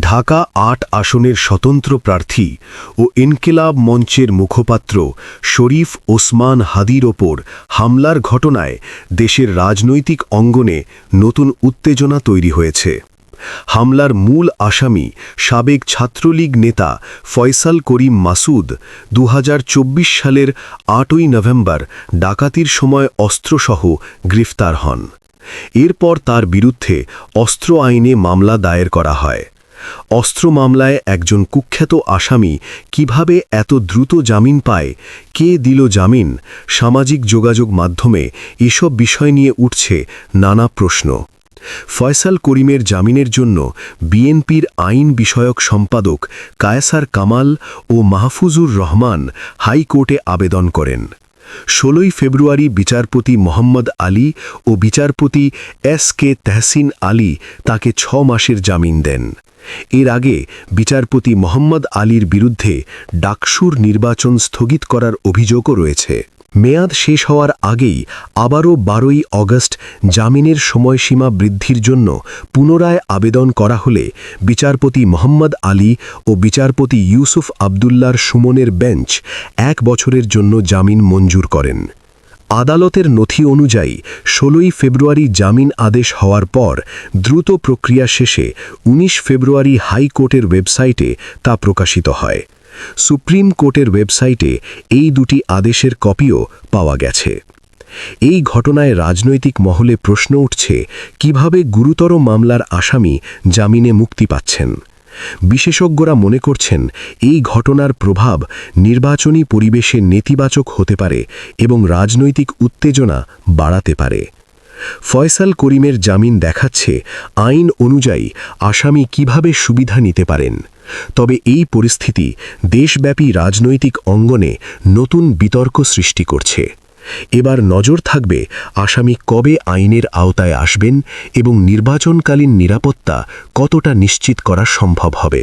ঢাকা আট আসনের স্বতন্ত্র প্রার্থী ও ইনকিলাব মঞ্চের মুখপাত্র শরীফ ওসমান হাদির ওপর হামলার ঘটনায় দেশের রাজনৈতিক অঙ্গনে নতুন উত্তেজনা তৈরি হয়েছে। হামলার মূল আসামি সাবেক ছাত্রলীগ নেতা ফয়সাল করিম মাসুদ দু হাজার চব্বিশ সালের আটই নভেম্বর ডাকাতির সময় অস্ত্রসহ গ্রেফতার হন। এরপর তার বিরুদ্ধে অস্ত্র আইনে মামলা দায়ের করা হয়। অস্ত্র মামলায় একজন কুখ্যাত আসামি কীভাবে এত দ্রুত জামিন পায়, কে দিল জামিন, সামাজিক যোগাযোগ মাধ্যমে এসব বিষয় নিয়ে উঠছে নানা প্রশ্ন। ফয়সাল করিমের জামিনের জন্য বিএনপির আইন বিষয়ক সম্পাদক কায়সার কামাল ও মাহফুজুর রহমান হাইকোর্টে আবেদন করেন। ষোলোই ফেব্রুয়ারি বিচারপতি মোহাম্মদ আলী ও বিচারপতি এস কে তেহসিন আলী তাকে ছ মাসের জামিন দেন। এর আগে বিচারপতি মোহাম্মদ আলীর বিরুদ্ধে ডাকসুর নির্বাচন স্থগিত করার অভিযোগও রয়েছে। মেয়াদ শেষ হওয়ার আগেই আবারও বারোই অগস্ট জামিনের সময়সীমা বৃদ্ধির জন্য পুনরায় আবেদন করা হলে বিচারপতি মোহাম্মদ আলী ও বিচারপতি ইউসুফ আবদুল্লার সুমনের বেঞ্চ এক বছরের জন্য জামিন মঞ্জুর করেন। আদালতের নথি অনুযায়ী, ষোলোই ফেব্রুয়ারি জামিন আদেশ হওয়ার পর দ্রুত প্রক্রিয়া শেষে ১৯ ফেব্রুয়ারি হাইকোর্টের ওয়েবসাইটে তা প্রকাশিত হয়। সুপ্রিম কোর্টের ওয়েবসাইটে এই দুটি আদেশের কপিও পাওয়া গেছে। এই ঘটনায় রাজনৈতিক মহলে প্রশ্ন উঠছে, কীভাবে গুরুতর মামলার আসামি জামিনে মুক্তি পাচ্ছেন? বিশেষজ্ঞরা মনে করছেন এই ঘটনার প্রভাব নির্বাচনী পরিবেশে নেতিবাচক হতে পারে এবং রাজনৈতিক উত্তেজনা বাড়াতে পারে। ফয়সাল করিমের জামিন দেখাচ্ছে আইন অনুযায়ী আসামি কীভাবে সুবিধা নিতে পারেন। তবে এই পরিস্থিতি দেশব্যাপী রাজনৈতিক অঙ্গনে নতুন বিতর্ক সৃষ্টি করছে। এবার নজর থাকবে আসামি কবে আইনের আওতায় আসবেন এবং নির্বাচনকালীন নিরাপত্তা কতটা নিশ্চিত করা সম্ভব হবে।